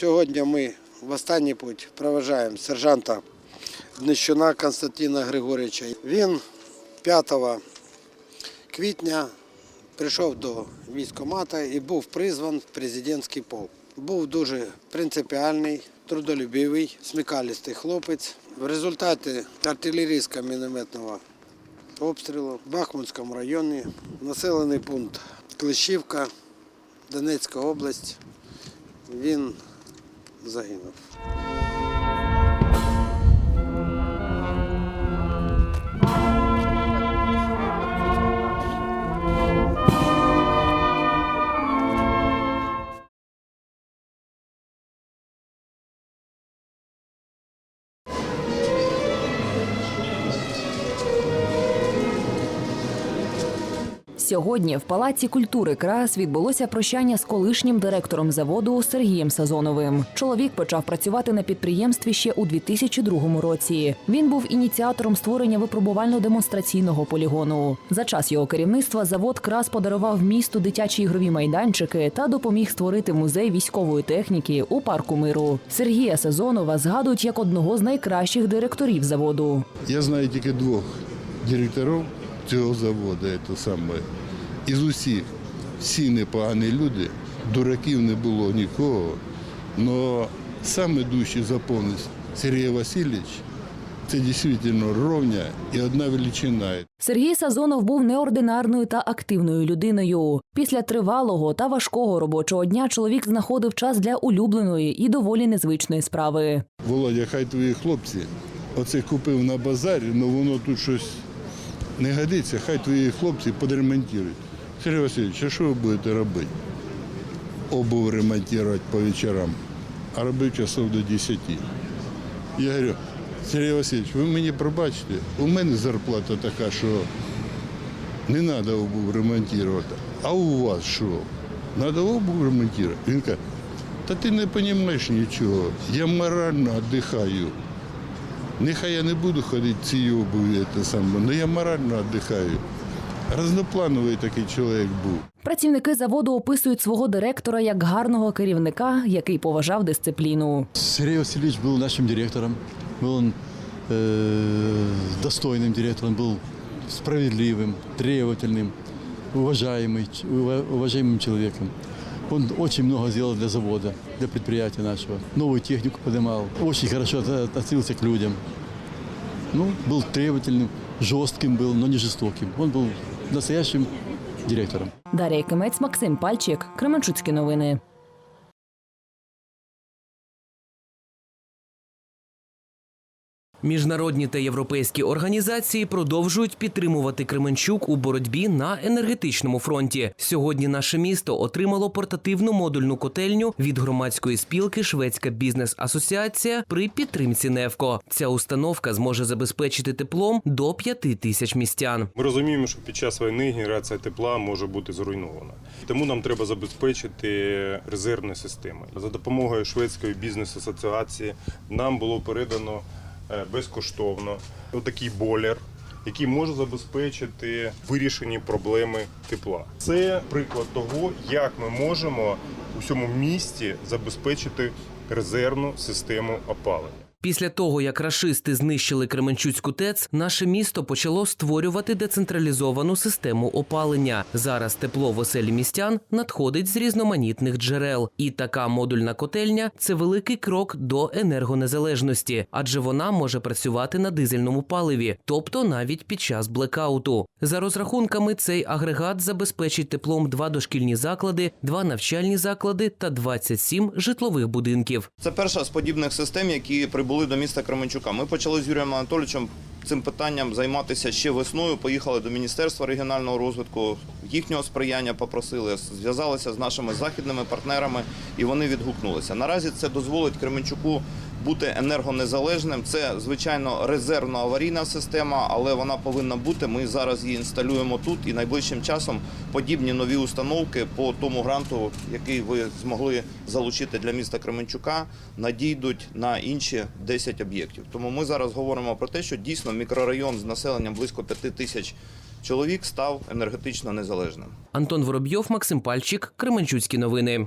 Сьогодні ми в останній путь проважаємо сержанта Днищуна Константина Григорьовича. Він 5 квітня прийшов до військкомата і був призван в президентський полк. Був дуже принципіальний, трудолюбивий, смикалістий хлопець. В результаті артилерійського мінометного обстрілу в Бахмутському районі, населений пункт Клещівка, Донецька область, він загинув. Сьогодні в Палаці культури КРАС відбулося прощання з колишнім директором заводу Сергієм Сазоновим. Чоловік почав працювати на підприємстві ще у 2002 році. Він був ініціатором створення випробувально-демонстраційного полігону. За час його керівництва завод КРАС подарував місту дитячі ігрові майданчики та допоміг створити музей військової техніки у парку миру. Сергія Сазонова згадують як одного з найкращих директорів заводу. Я знаю тільки двох директорів цього заводу, це саме. Із усіх всі непогані люди, дураків не було нікого. Но саме дужче заповнився Сергій Васильович. Це дійсно ровня і одна величина. Сергій Сазонов був неординарною та активною людиною. Після тривалого та важкого робочого дня чоловік знаходив час для улюбленої і доволі незвичної справи. Володя, хай твої хлопці оце купив на базарі, але воно тут щось не годиться, хай твої хлопці подремонтують. Сергій Васильович, а що ви будете робити? Обув ремонтувати по вечорам, а робив часов до 10. Я говорю, Сергій Васильович, ви мені пробачте, у мене зарплата така, що не треба обув ремонтувати. А у вас що? Треба обув ремонтувати? Він каже, та ти не розумієш нічого, я морально віддихаю. Нехай я не буду ходити в цій обуві, це саме, але я морально віддихаю. Разноплановий такий чоловік був. Працівники заводу описують свого директора як гарного керівника, який поважав дисципліну. Сергей Васильевич был нашим директором. Был он э, достойным директором, был справедливым, требовательным, уважаемый, ч- ува- уважаемым человеком. Он очень много сделал для завода, для предприятия нашего. Новую технику поднимал. Очень хорошо от- относился к людям. Ну, был требовательным, жестким был, но не жестоким. Он был настоящим директором. Дар'я Кимець, Максим Пальчик, Кременчуцькі новини. Міжнародні та європейські організації продовжують підтримувати Кременчук у боротьбі на енергетичному фронті. Сьогодні наше місто отримало портативну модульну котельню від громадської спілки Шведська бізнес-асоціація при підтримці Невко. Ця установка зможе забезпечити теплом до п'яти тисяч містян. Ми розуміємо, що під час війни генерація тепла може бути зруйнована. Тому нам треба забезпечити резервні системи. За допомогою шведської бізнес-асоціації нам було передано безкоштовно отакий бойлер, який може забезпечити вирішені проблеми тепла. Це приклад того, як ми можемо у цьому місті забезпечити резервну систему опалення. Після того, як рашисти знищили Кременчуцьку ТЕЦ, наше місто почало створювати децентралізовану систему опалення. Зараз тепло в оселі містян надходить з різноманітних джерел, і така модульна котельня це великий крок до енергонезалежності, адже вона може працювати на дизельному паливі, тобто навіть під час блекауту. За розрахунками, цей агрегат забезпечить теплом два дошкільні заклади, два навчальні заклади та 27 житлових будинків. Це перша з подібних систем, які прибули до міста Кременчука. Ми почали з Юрієм Анатолійовичем цим питанням займатися ще весною. Поїхали до Міністерства регіонального розвитку. Їхнього сприяння попросили, зв'язалися з нашими західними партнерами, і вони відгукнулися. Наразі це дозволить Кременчуку бути енергонезалежним. Це звичайно резервна аварійна система, але вона повинна бути. Ми зараз її інсталюємо тут і найближчим часом подібні нові установки по тому гранту, який ви змогли залучити для міста Кременчука, надійдуть на інші 10 об'єктів. Тому ми зараз говоримо про те, що дійсно мікрорайон з населенням близько 5 тисяч чоловік став енергетично незалежним. Антон Воробйов, Максим Пальчик, Кременчуцькі новини.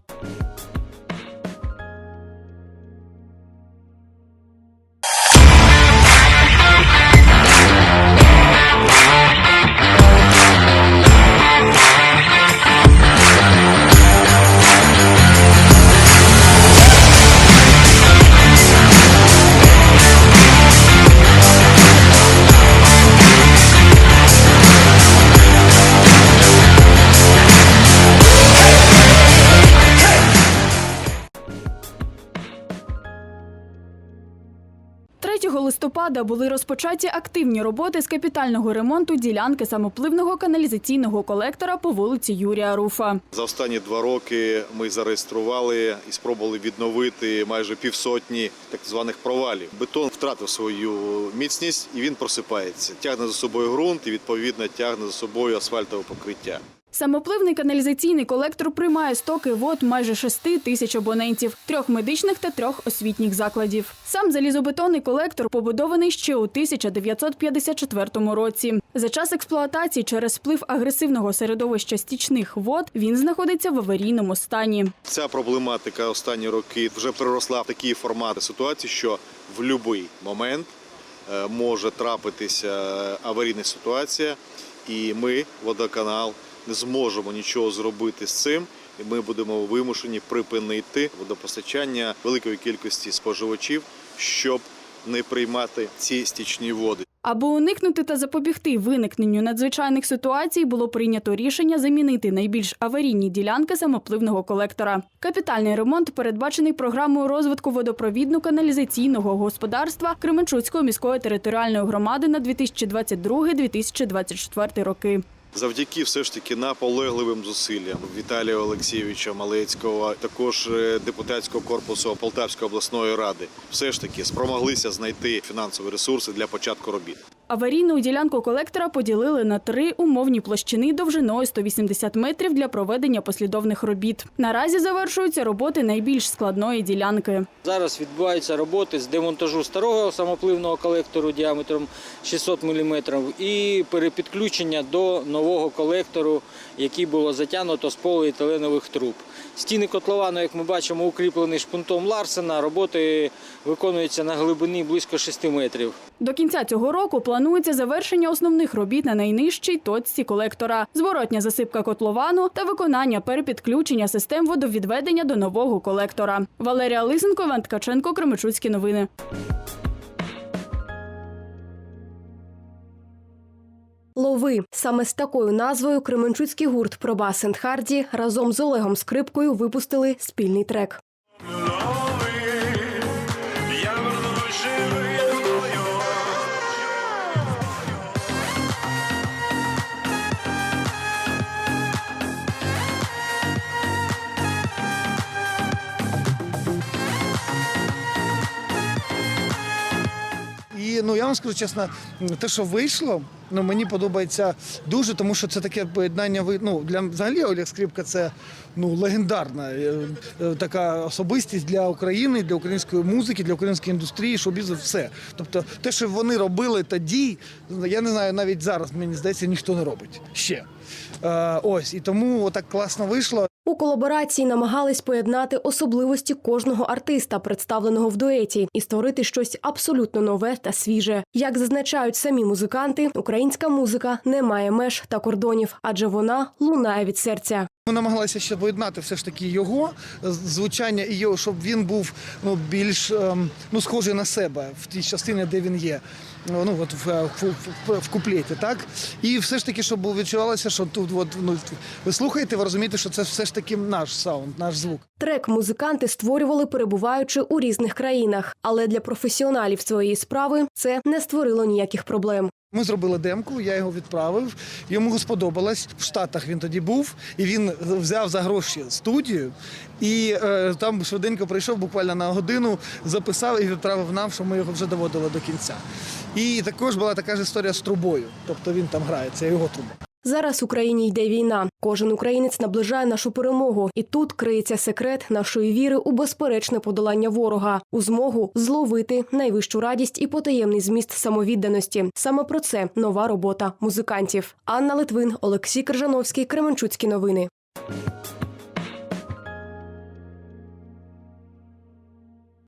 Листопада були розпочаті активні роботи з капітального ремонту ділянки самопливного каналізаційного колектора по вулиці Юрія Руфа. За останні два роки ми зареєстрували і спробували відновити майже півсотні так званих провалів. Бетон втратив свою міцність і він просипається. Тягне за собою ґрунт і відповідно тягне за собою асфальтове покриття. Самопливний каналізаційний колектор приймає стоки вод майже 6 тисяч абонентів, трьох медичних та трьох освітніх закладів. Сам залізобетонний колектор побудований ще у 1954 році. За час експлуатації через вплив агресивного середовища стічних вод він знаходиться в аварійному стані. Ця проблематика останні роки вже переросла в такі формати ситуації, що в будь-який момент е, може трапитися аварійна ситуація, і ми, водоканал, не зможемо нічого зробити з цим. І ми будемо вимушені припинити водопостачання великої кількості споживачів, щоб не приймати ці стічні води. Аби уникнути та запобігти виникненню надзвичайних ситуацій, було прийнято рішення замінити найбільш аварійні ділянки самопливного колектора. Капітальний ремонт передбачений програмою розвитку водопровідно-каналізаційного господарства Кременчуцької міської територіальної громади на 2022-2024 роки. Завдяки все ж таки наполегливим зусиллям Віталія Олексійовича Малецького, також е, депутатського корпусу Полтавської обласної ради, все ж таки спромоглися знайти фінансові ресурси для початку робіт. Аварійну ділянку колектора поділили на три умовні площини довжиною 180 метрів для проведення послідовних робіт. Наразі завершуються роботи найбільш складної ділянки. Зараз відбуваються роботи з демонтажу старого самопливного колектору діаметром 600 мм і перепідключення до нового колектору, який було затягнуто з поліетиленових труб. Стіни котловану, як ми бачимо, укріплені шпунтом Ларсена. Роботи виконуються на глибині близько 6 метрів. До кінця цього року планується завершення основних робіт на найнижчій точці колектора, зворотня засипка котловану та виконання перепідключення систем водовідведення до нового колектора. Валерія Лисенко, Іван Ткаченко, Кременчуцькі новини. Лови саме з такою назвою Кременчуцький гурт Проба Сент Харді разом з Олегом Скрипкою випустили спільний трек. Вам скажу чесно, те, що вийшло, ну мені подобається дуже, тому що це таке поєднання. Ну для взагалі Олег Скрипка це ну легендарна е, е, така особистість для України, для української музики, для української індустрії, шоу-бізнесу, все. Тобто, те, що вони робили тоді, я не знаю, навіть зараз мені здається, ніхто не робить ще. Е, ось і тому так класно вийшло. У колаборації намагались поєднати особливості кожного артиста, представленого в дуеті, і створити щось абсолютно нове та свіже. Як зазначають самі музиканти, українська музика не має меж та кордонів, адже вона лунає від серця. Ми намагалися ще поєднати все ж таки його звучання і його, щоб він був ну більш ем, ну схожий на себе в тій частині, де він є. Ну от в, в, в, в куплеті, так і все ж таки, щоб відчувалося, що тут от, ну ви слухаєте, ви розумієте, що це все ж таки наш саунд, наш звук. Трек музиканти створювали, перебуваючи у різних країнах, але для професіоналів своєї справи це не створило ніяких проблем. Ми зробили демку, я його відправив. Йому сподобалось. В Штатах він тоді був, і він взяв за гроші студію. І е, там швиденько прийшов буквально на годину, записав і відправив нам, що ми його вже доводили до кінця. І також була така ж історія з трубою. Тобто він там грає, це його труба. Зараз в Україні йде війна. Кожен українець наближає нашу перемогу, і тут криється секрет нашої віри у безперечне подолання ворога, у змогу зловити найвищу радість і потаємний зміст самовідданості. Саме про це нова робота музикантів. Анна Литвин, Олексій Крижановський, Кременчуцькі новини.